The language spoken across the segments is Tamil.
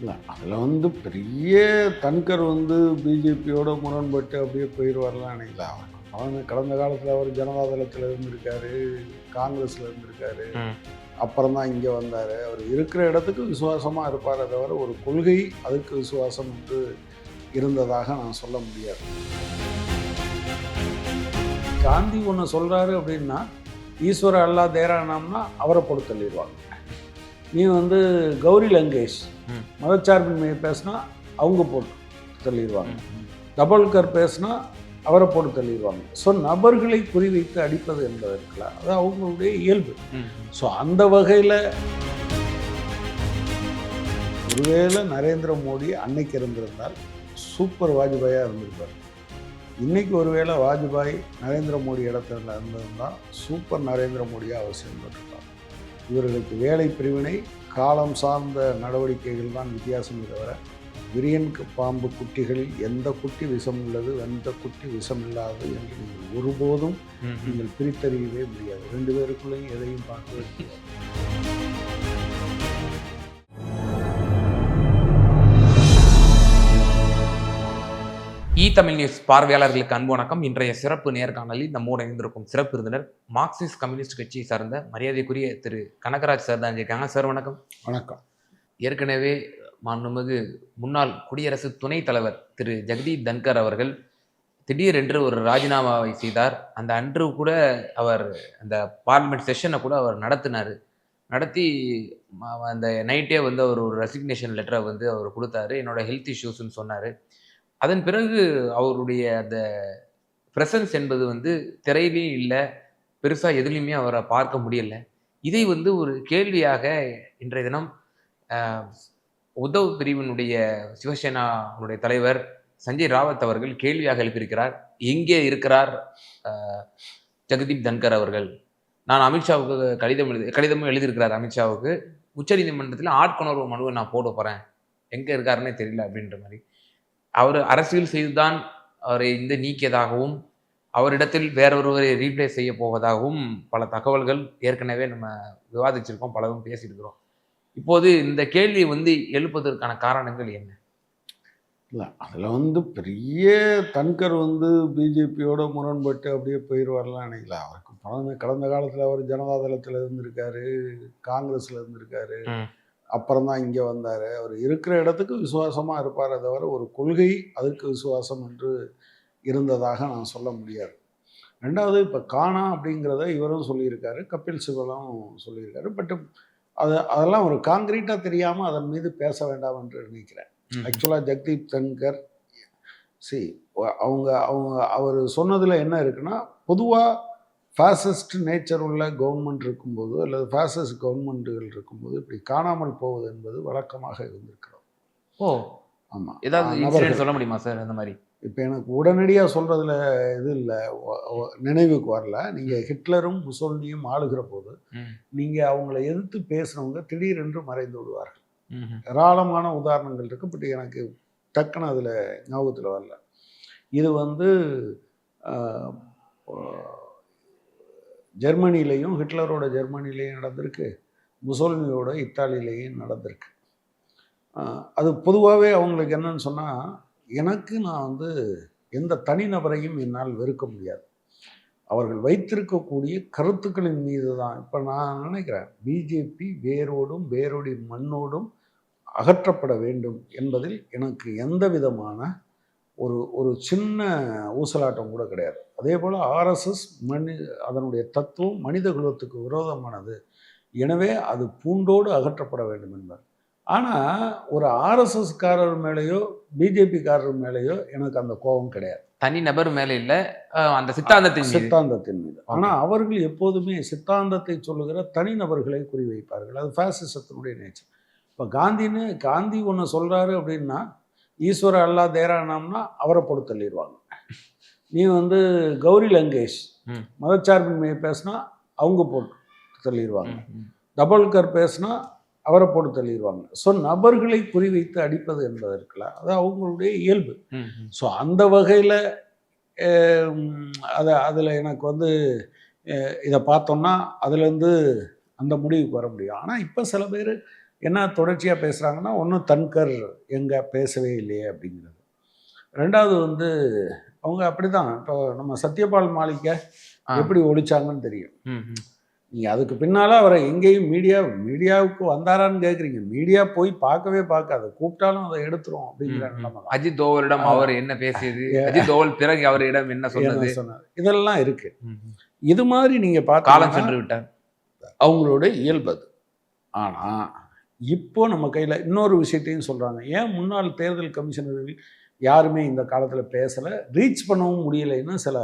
இல்லை அதில் வந்து பெரிய தன்கர் வந்து பிஜேபியோட முரண்பட்டு அப்படியே போயிடுவார்லாம் நினைக்கல. அவர் கடந்த கடந்த காலத்தில் அவர் ஜனதாதளத்தில் இருந்திருக்காரு காங்கிரஸில் இருந்திருக்காரு. அப்புறம் தான் இங்கே வந்தார். அவர் இருக்கிற இடத்துக்கு விசுவாசமாக இருப்பாரே தவிர ஒரு கொள்கை அதுக்கு விசுவாசம் வந்து இருந்ததாக நான் சொல்ல முடியாது. காந்தி ஒன்று சொல்கிறாரு அப்படின்னா ஈஸ்வர அல்லா தேரானாம்னா அவரை போட்டு தள்ளிடுவாங்க நீ வந்து கௌரி லங்கேஷ் மதச்சார்பின்மையை பேசினா அவங்க போட்டு தள்ளிடுவாங்க. டபுள்கர் பேசினா அவரை போட்டு தள்ளிடுவாங்க. ஸோ நபர்களை குறிவைத்து அடிப்பது என்பது இருக்குல்ல அது அவங்களுடைய இயல்பு. ஸோ அந்த வகையில் ஒருவேளை நரேந்திர மோடி அன்னைக்கு இருந்திருந்தால் சூப்பர் வாஜ்பாயாக இருந்திருப்பார். இன்னைக்கு ஒருவேளை வாஜ்பாய் நரேந்திர மோடி இடத்துல இருந்திருந்தால் சூப்பர் நரேந்திர மோடியாக அவர் செயல்பட்டு இவர்களுக்கு வேலை பிரிவினை காலம் சார்ந்த நடவடிக்கைகள் தான் வித்தியாசமே தவிர விரியன் பாம்பு குட்டிகளில் எந்த குட்டி விஷம் உள்ளது எந்த குட்டி விஷம் இல்லாதது என்று நீங்கள் ஒருபோதும் நீங்கள் பிரித்தறியவே முடியாது. ரெண்டு பேருக்குள்ளேயும் எதையும் பார்க்கவே முடியாது இ தமிழ் நியூஸ் பார்வையாளர்களுக்கு அன்பு வணக்கம். இன்றைய சிறப்பு நேர்காணலில் நம்மோடு இணைந்திருக்கும் சிறப்பு விருந்தினர் மார்க்சிஸ்ட் கம்யூனிஸ்ட் கட்சியை சார்ந்த மரியாதைக்குரிய திரு கனகராஜ் சார் தான் இருக்காங்க. சார் வணக்கம். வணக்கம். ஏற்கனவே மாண்புமிகு முன்னாள் குடியரசு துணைத் தலைவர் திரு ஜெகதீப் தன்கர் அவர்கள் திடீரென்று ஒரு ராஜினாமாவை செய்தார். அந்த அன்று கூட அவர் அந்த பார்லிமெண்ட் செஷனை கூட அவர் நடத்தினார். நடத்தி அந்த நைட்டே வந்து அவர் ஒரு ரெசிக்னேஷன் லெட்டரை வந்து அவர் கொடுத்தாரு. என்னோட ஹெல்த் இஷ்யூஸ்ன்னு சொன்னார். அதன் பிறகு அவருடைய அந்த ப்ரெசன்ஸ் என்பது வந்து திரையிலையும் இல்லை. பெருசாக எதுலேயுமே அவரை பார்க்க முடியல. இதை வந்து ஒரு கேள்வியாக இன்றைய தினம் உத்தவ் பிரிவினுடைய சிவசேனாவுடைய தலைவர் சஞ்சய் ராவத் அவர்கள் கேள்வியாக எழுப்பியிருக்கிறார். எங்கே இருக்கிறார் ஜெகதீப் தன்கர் அவர்கள்? நான் அமித்ஷாவுக்கு கடிதம் எழுதி கடிதமும் எழுதியிருக்கிறார் அமித்ஷாவுக்கு. உச்சநீதிமன்றத்தில் ஆட்கொணர்வு மனுவை நான் போட போகிறேன் எங்கே இருக்காருன்னே தெரியல அப்படின்ற மாதிரி. அவர் அரசியல் செய்துதான் அவரை இந்த நீக்கியதாகவும் அவரிடத்தில் வேறொருவரை ரீப்ளேஸ் செய்ய போவதாகவும் பல தகவல்கள் ஏற்கனவே நம்ம விவாதிச்சிருக்கோம் பலரும் பேசியிருக்கிறோம். இப்போது இந்த கேள்வி வந்து எழுப்பதற்கான காரணங்கள் என்ன? இல்லை அதில் வந்து பெரிய தன்கர் வந்து பிஜேபியோட முரண்பட்டு அப்படியே போயிடுவார்லாம் நினைக்கல. அவருக்கு கடந்த கடந்த காலத்தில் அவர் ஜனதாதளத்தில் இருந்திருக்காரு காங்கிரஸில் இருந்திருக்காரு. அப்புறம் தான் இங்கே வந்தார். அவர் இருக்கிற இடத்துக்கு விசுவாசமாக இருப்பாரே தவிர ஒரு கொள்கை அதற்கு விசுவாசம் என்று இருந்ததாக நான் சொல்ல முடியாது. ரெண்டாவது இப்போ காணா அப்படிங்கிறத இவரும் சொல்லியிருக்காரு கபில் சிபலும் சொல்லியிருக்காரு. பட் அது அதெல்லாம் ஒரு காங்கிரீட்டாக தெரியாமல் அதன் மீது பேச வேண்டாம் என்று நினைக்கிறேன். ஆக்சுவலாக ஜெகதீப் தன்கர் சி அவங்க அவங்க அவர் சொன்னதில் என்ன இருக்குன்னா பொதுவாக ஃபாசிஸ்ட் நேச்சர் உள்ள கவர்மெண்ட் இருக்கும்போது அல்லது ஃபாசிஸ்ட் கவர்மெண்ட்டுகள் இருக்கும்போது இப்படி காணாமல் போவது என்பது வழக்கமாக இருந்திருக்கிறது ஓ. ஆமாம் ஏதாவது சொல்ல முடியுமா சார் அந்த மாதிரி? இப்போ எனக்கு உடனடியாக சொல்கிறதுல இது இல்லை. நினைவுக்கு வரல. நீங்கள் ஹிட்லரும் முசோல்னியும் ஆளுகிற போது. நீங்கள் அவங்கள எதிர்த்து பேசுனவங்க திடீரென்று மறைந்து விடுவார்கள். ஏராளமான உதாரணங்கள் இருக்குது பட் எனக்கு டக்குன்னு அதில் ஞாபகத்தில் வரல. இது வந்து ஜெர்மனிலையும் ஹிட்லரோட ஜெர்மனிலையும் நடந்திருக்கு. முசோல்மியோட இத்தாலியிலையும் நடந்திருக்கு. அது பொதுவாகவே அவங்களுக்கு என்னன்னு சொன்னால் எனக்கு நான் வந்து எந்த தனிநபரையும் என்னால் வெறுக்க முடியாது. அவர்கள் வைத்திருக்கக்கூடிய கருத்துக்களின் மீது தான். இப்போ நான் நினைக்கிறேன் பிஜேபி வேரோடும் வேரோடி மண்ணோடும் அகற்றப்பட வேண்டும் என்பதில் எனக்கு எந்த விதமான ஒரு ஒரு சின்ன ஊசலாட்டம் கூட கிடையாது. அதே போல் ஆர்எஸ்எஸ் மனி அதனுடைய தத்துவம் மனித குலத்துக்கு விரோதமானது. எனவே அது பூண்டோடு அகற்றப்பட வேண்டும் என்பார். ஆனால் ஒரு ஆர்எஸ்எஸ்காரர் மேலேயோ பிஜேபிக்காரர் மேலேயோ எனக்கு அந்த கோபம் கிடையாது. தனி நபர் மேல இல்ல அந்த சித்தாந்தத்தின் சித்தாந்தத்தின் மீது. ஆனால் அவர்கள் எப்போதுமே சித்தாந்தத்தை சொல்லுகிற தனிநபர்களை குறிவைப்பார்கள். அது ஃபேசிசத்தினுடைய நேச்சர் இப்போ காந்தின்னு காந்தி ஒன்று சொல்கிறாரு அப்படின்னா ஈஸ்வர அல்லா தேரானாம்னா அவரை போட்டு தள்ளிடுவாங்க நீ வந்து கௌரி லங்கேஷ். மதச்சார்பின்மையை பேசினா அவங்க போட்டு தள்ளிடுவாங்க. டபுள்கர் பேசினா அவரை போட்டு தள்ளிடுவாங்க ஸோ நபர்களை குறிவைத்து அடிப்பது என்பது அது அவங்களுடைய இயல்பு. ஸோ அந்த வகையில் அதை அதில் எனக்கு வந்து இதை பார்த்தோம்னா அதுலேருந்து அந்த முடிவுக்கு வர முடியும் ஆனால் இப்போ சில பேர் என்ன தொடர்ச்சியாக பேசுகிறாங்கன்னா ஒன்றும் தன்கர் எங்கே பேசவே இல்லையே அப்படிங்கிறது ரெண்டாவது வந்து அவங்க அப்படி தான் இப்போ நம்ம சத்யபால் மாளிகை. எப்படி ஒழிச்சாங்கன்னு தெரியும். நீங்கள் அதுக்கு பின்னால் அவரை எங்கேயும் மீடியா மீடியாவுக்கு வந்தாரான்னு கேட்குறீங்க மீடியா போய் பார்க்கவே பார்க்காது. கூப்பிட்டாலும் அதை எடுத்துரும் அப்படிங்கிற. நிலைமை அஜித் தோவலிடம் அவர் என்ன பேசியது? அஜித் தோவல் பிறகு அவரிடம் என்ன சொன்னது? சொன்னார். இதெல்லாம் இருக்கு. இது மாதிரி நீங்க காலம் பார்த்தீங்கன்னா சென்று விட்டார் அவங்களோட இயல்பு அது. ஆனா இப்போ நம்ம கையில இன்னொரு விஷயத்தையும் சொல்றாங்க. ஏன் முன்னாள் தேர்தல் கமிஷனர்கள் யாருமே இந்த காலத்துல பேசல ரீச் பண்ணவும் முடியலைன்னு சில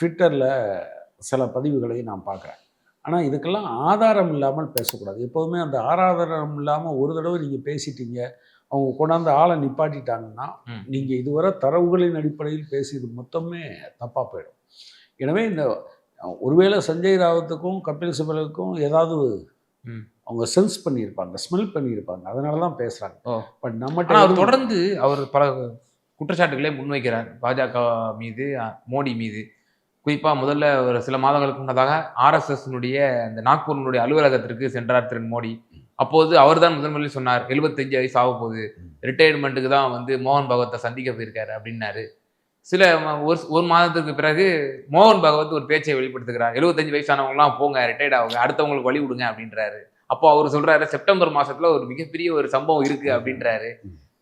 ட்விட்டர்ல சில பதிவுகளை நான் பார்க்குறேன் ஆனால் இதுக்கெல்லாம் ஆதாரம் இல்லாமல் பேசக்கூடாது எப்போதுமே அந்த ஆதாரம் இல்லாமல் ஒரு தடவை நீங்கள் பேசிட்டீங்க அவங்க கொண்டாந்து ஆளை நிப்பாட்டிட்டாங்கன்னா. நீங்கள் இதுவரை தரவுகளின் அடிப்படையில் பேசியது மொத்தமே தப்பாக போயிடும் எனவே இந்த ஒருவேளை சஞ்சய் ராவத்துக்கும் கபில் சிபலுக்கும் ஏதாவது. அவங்க சென்ஸ் பண்ணியிருப்பாங்க ஸ்மெல் பண்ணியிருப்பாங்க. அதனால தான் பேசுகிறாங்க. பட் நம்மகிட்ட அவர் தொடர்ந்து அவர் பல குற்றச்சாட்டுகளை முன்வைக்கிறார். பாஜக மீது மோடி மீது. குறிப்பா முதல்ல ஒரு சில மாதங்களுக்கு முன்னதாக ஆர்எஸ்எஸ்னுடைய அந்த நாக்பூரினுடைய அலுவலகத்திற்கு சென்றார் திரு மோடி. அப்போது அவர்தான் முதன் முதலில் சொன்னார் 75 வயசு ஆக போகுது ரிட்டையர்மெண்ட்டுக்கு தான் வந்து மோகன் பகவத்தை சந்திக்க போயிருக்காரு அப்படின்னாரு. சில ஒரு ஒரு மாதத்துக்கு பிறகு மோகன் பகவத் ஒரு பேச்சை வெளிப்படுத்துகிறார். 75 வயசானவங்கலாம் போங்க ரிட்டையர்ட் ஆகுங்க. அடுத்தவங்களுக்கு வழி விடுங்க அப்படின்றாரு. அப்போ அவர் சொல்றாரு செப்டம்பர் மாசத்துல ஒரு மிகப்பெரிய ஒரு சம்பவம் இருக்கு அப்படின்றாரு.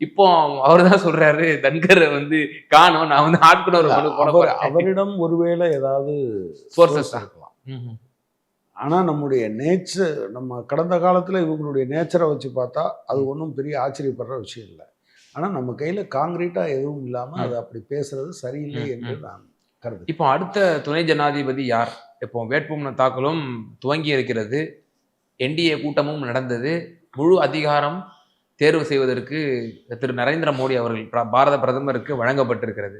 இப்போ அவர் தான் சொல்றாரு தன்கரை வந்து காணும் நான் வந்து போறேன். அவரிடம் ஒருவேளை ஏதாவது தான். இருக்கலாம். ஆனால் நம்முடைய நேச்சர் நம்ம கடந்த காலத்தில் இவங்களுடைய நேச்சரை வச்சு பார்த்தா அது ஒன்றும் பெரிய ஆச்சரியப்படுற விஷயம் இல்லை. ஆனால் நம்ம கையில் காங்கிரீட்டாக எதுவும் இல்லாமல் அது அப்படி பேசுறது சரியில்லை என்று. நான் கருது இப்போ அடுத்த துணை ஜனாதிபதி யார்? இப்போ வேட்புமனு தாக்கலும் துவங்கி இருக்கிறது. என்டிஏ கூட்டமும் நடந்தது. முழு அதிகாரம் தேர்வு செய்வதற்கு திரு நரேந்திர மோடி அவர்கள் பிர- பாரத பிரதமருக்கு வழங்கப்பட்டிருக்கிறது.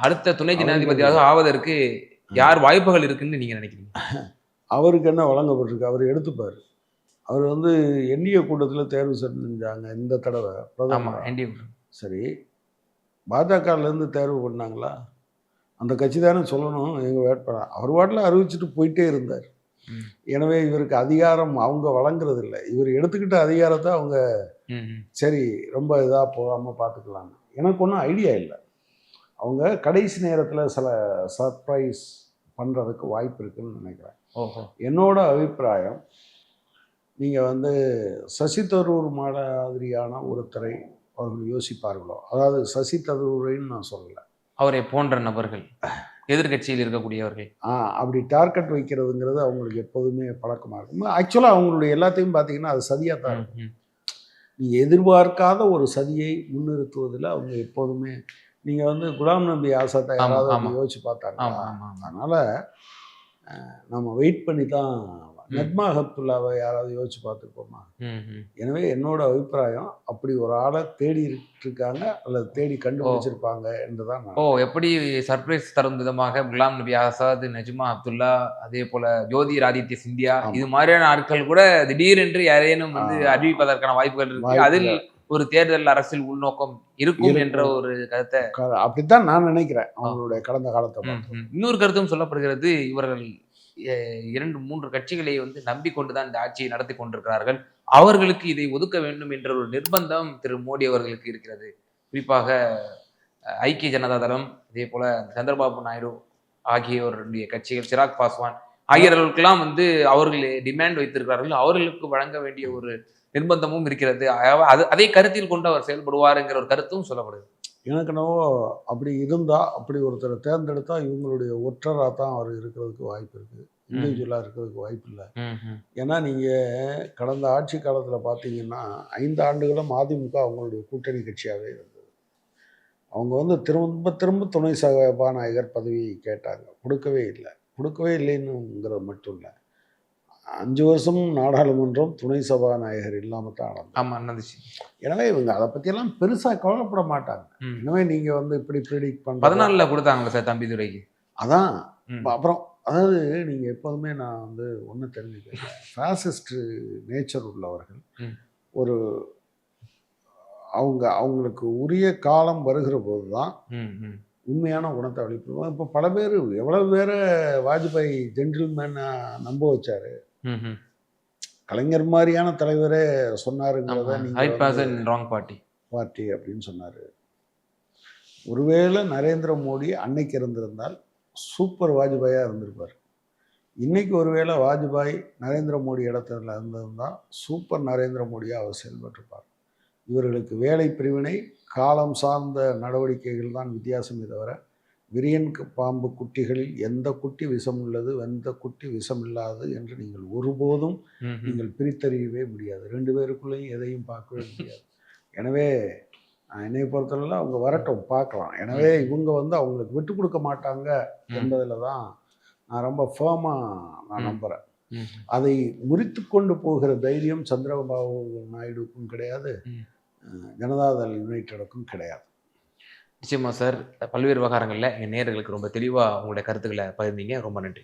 அடுத்த துணை ஜனாதிபதியாக ஆவதற்கு யார் வாய்ப்புகள் இருக்குன்னு நீங்க நினைக்கிறீங்க? அவருக்கு என்ன வழங்கப்பட்டிருக்கு? அவர் எடுத்துப்பார். அவர் வந்து என்டிஏ கூட்டத்தில் தேர்வு செஞ்சாங்க இந்த தடவை பிரதமர். என்டிஏ சரி. பாஜகலேருந்து தேர்வு பண்ணாங்களா? அந்த கட்சி தானே சொல்லணும். எங்கள் வேட்பாளர் அவர் வாட்டில் அறிவிச்சிட்டு போயிட்டே இருந்தார். எனவே இவருக்கு அதிகாரம் அவங்க வழங்குறது இல்லை இவர் எடுத்துக்கிட்ட அதிகாரத்தை அவங்க சரி ரொம்ப இதாக போகாமல் பார்த்துக்கலாம் எனக்கு ஒன்றும் ஐடியா இல்லை. அவங்க கடைசி நேரத்தில் சில சர்ப்ரைஸ் பண்ணுறதுக்கு வாய்ப்பு இருக்குன்னு நினைக்கிறேன். என்னோட அபிப்பிராயம் நீங்கள் வந்து சசி தரூர் மாதிரியான ஒருத்தரை அவர்கள் யோசிப்பார்களோ? அதாவது சசி தரூரைன்னு நான் சொல்லலை. அவரை போன்ற நபர்கள். எதிர்க்கட்சியில் இருக்கக்கூடியவர்கள். ஆ அப்படி டார்கெட் வைக்கிறதுங்கிறது அவங்களுக்கு எப்போதுமே பழக்கமாக இருக்கும். ஆக்சுவலாக அவங்களுடைய எல்லாத்தையும் பார்த்தீங்கன்னா அது சதியாக தான் இருக்கும். நீங்கள் எதிர்பார்க்காத ஒரு சதியை முன்னிறுத்துவதில் அவங்க எப்போதுமே நீங்கள் வந்து குலாம் நபி ஆசாத்தை யாராவது யோசிச்சு பார்த்தாங்க அதனால் நம்ம வெயிட் பண்ணி தான் நத்மா ஹப்துல்லாவை யாராவது யோசிச்சு பார்த்துருப்போமா. எனவே என்னோட அபிப்பிராயம் அப்படி ஒரு ஆளை தேடி இருக்காங்க அல்லது தேடி கண்டுபிடிச்சிருப்பாங்க என்றுதான் ஓ எப்படி சர்ப்ரைஸ் தரும் விதமாக குலாம் நபி ஆசாத் நஜ்மா அப்துல்லா அதே போல ஜோதிர் ஆதித்ய சிந்தியா. இது மாதிரியான ஆட்கள் கூட திடீரென்று யாரேனும் வந்து. அறிவிப்பதற்கான வாய்ப்புகள் இருக்கு. அதில் ஒரு தேர்தல் அரசியல் உள்நோக்கம் இருக்கும். என்ற ஒரு கருத்தை அப்படித்தான் நான் நினைக்கிறேன் அவங்களுடைய கடந்த காலத்தை. இன்னொரு கருத்தும் சொல்லப்படுகிறது இவர்கள் இரண்டு மூன்று கட்சிகளை வந்து நம்பிக்கொண்டுதான் இந்த ஆட்சியை நடத்தி கொண்டிருக்கிறார்கள். அவர்களுக்கு இதை ஒதுக்க வேண்டும் என்ற ஒரு நிர்பந்தம் திரு மோடி அவர்களுக்கு இருக்கிறது. குறிப்பாக ஐக்கிய ஜனதா தளம் இதே போல சந்திரபாபு நாயுடு ஆகியோருடைய கட்சிகள் சிராக் பாஸ்வான் ஆகியோர்களுக்கெல்லாம் வந்து அவர்கள் டிமாண்ட் வைத்திருக்கிறார்கள். அவர்களுக்கு வழங்க வேண்டிய ஒரு நிர்பந்தமும் இருக்கிறது. அது அதை கருத்தில் கொண்டு அவர் செயல்படுவாருங்கிற ஒரு கருத்தும் சொல்லப்படுது. எனக்கு என்னவோ அப்படி இருந்தால் அப்படி ஒருத்தரை தேர்ந்தெடுத்தா இவங்களுடைய ஒற்றராக தான் அவர் இருக்கிறதுக்கு வாய்ப்பு இருக்குது இண்டிவிஜுவலாக இருக்கிறதுக்கு வாய்ப்பு இல்லை. ஏன்னா நீங்கள் கடந்த ஆட்சி காலத்தில் பார்த்தீங்கன்னா ஐந்து ஆண்டுகளும் அதிமுக அவங்களுடைய கூட்டணி கட்சியாகவே இருந்தது. அவங்க வந்து திரும்ப திரும்ப துணை சபாநாயகர் பதவி கேட்டாங்க. கொடுக்கவே இல்லை. கொடுக்கவே இல்லைன்னுங்கிறது மட்டும் இல்லை. அஞ்சு வருஷம் நாடாளுமன்றம் துணை சபாநாயகர் இல்லாமல் தான் நடந்தது ஆமா நடந்துச்சு எனவே இவங்க அதை பற்றியெல்லாம் பெருசாக கவலைப்பட மாட்டாங்க ம். எனவே நீங்கள் வந்து இப்படி ப்ரிடிக்ட் பண்ண பதினாலுல கொடுத்தாங்களா சார் தம்பிதுரைக்கு அதான் ம். அப்புறம் அதாவது நீங்கள் எப்போதுமே நான் வந்து ஒன்று தெரிஞ்சுக்கிறேன் ஃபேசிஸ்ட் நேச்சர் உள்ளவர்கள். ஒரு அவங்க அவங்களுக்கு உரிய காலம் வருகிற போது தான். உண்மையான குணத்தை வெளிப்படுவாங்க இப்போ பல பேர் எவ்வளோ பேரை வாஜ்பாய் ஜென்டில்மேனை நம்ப வச்சாரு. கலைஞர் மாதிரியான தலைவரே சொன்னாருங்கிறத பார்ட்டி பார்ட்டி அப்படின்னு சொன்னார். ஒருவேளை நரேந்திர மோடி அன்னைக்கு இருந்திருந்தால் சூப்பர் வாஜ்பாயாக இருந்திருப்பார். இன்னைக்கு ஒருவேளை வாஜ்பாய் நரேந்திர மோடி இடத்துல இருந்திருந்தால் சூப்பர் நரேந்திர மோடியாக அவர் செயல்பட்டிருப்பார். இவர்களுக்கு வேலை பிரிவினை காலம் சார்ந்த நடவடிக்கைகள் தான் வித்தியாசமே தவிர விரியன் பாம்பு குட்டிகளில் எந்த குட்டி விஷம் உள்ளது எந்த குட்டி விஷம் இல்லாதது என்று நீங்கள் ஒருபோதும் நீங்கள் பிரித்தறியவே முடியாது. ரெண்டு பேருக்குள்ளேயும் எதையும் பார்க்கவே முடியாது. எனவே என்னை பொறுத்தவரையில் அவங்க வரட்டும் பார்க்கலாம். எனவே இவங்க வந்து அவங்களுக்கு விட்டு கொடுக்க மாட்டாங்க என்பதில் தான் நான் ரொம்ப ஃபேமாக நான். நம்புகிறேன் அதை முறித்து கொண்டு போகிற தைரியம் சந்திரபாபு நாயுடுக்கும் கிடையாது. ஜனதாதள் யுனைடெடுக்கும் கிடையாது. நிச்சயமா சார். பல்வேறு விவகாரங்களில் எங்கள் நேர்களுக்கு ரொம்ப தெளிவாக உங்களுடைய கருத்துக்களை பகிர்ந்தீங்க. ரொம்ப நன்றி.